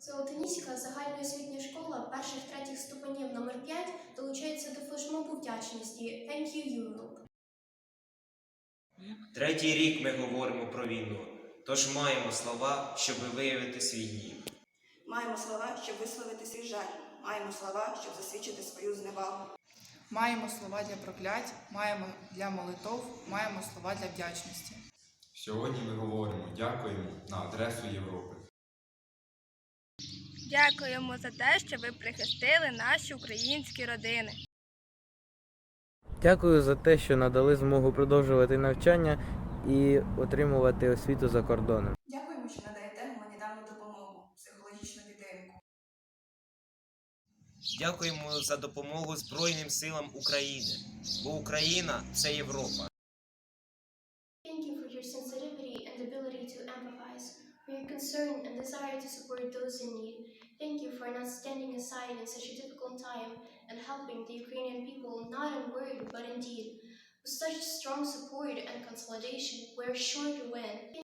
Золотоніська загальноосвітня школа перших третіх ступенів номер 5 долучається до флешмобу вдячності Thank you Europe. Третій рік ми говоримо про війну, тож маємо слова, щоб виявити свій гнів. Маємо слова, щоб висловити свій жаль. Маємо слова, щоб засвідчити свою зневагу. Маємо слова для проклять, маємо для молитов, маємо слова для вдячності. Сьогодні ми говоримо дякуємо на адресу Європи. Дякуємо за те, що ви прихистили наші українські родини. Дякую за те, що надали змогу продовжувати навчання і отримувати освіту за кордоном. Дякуємо, що надаєте гуманітарну допомогу, психологічну підтримку. Дякуємо за допомогу Збройним силам України, бо Україна це Європа. Thank you for your sensitivity and ability to empathize, for your concern and desire to support those in need. Thank you for not standing aside in such a difficult time and helping the Ukrainian people not in word but in deed. With such strong support and consolidation, we're sure to win.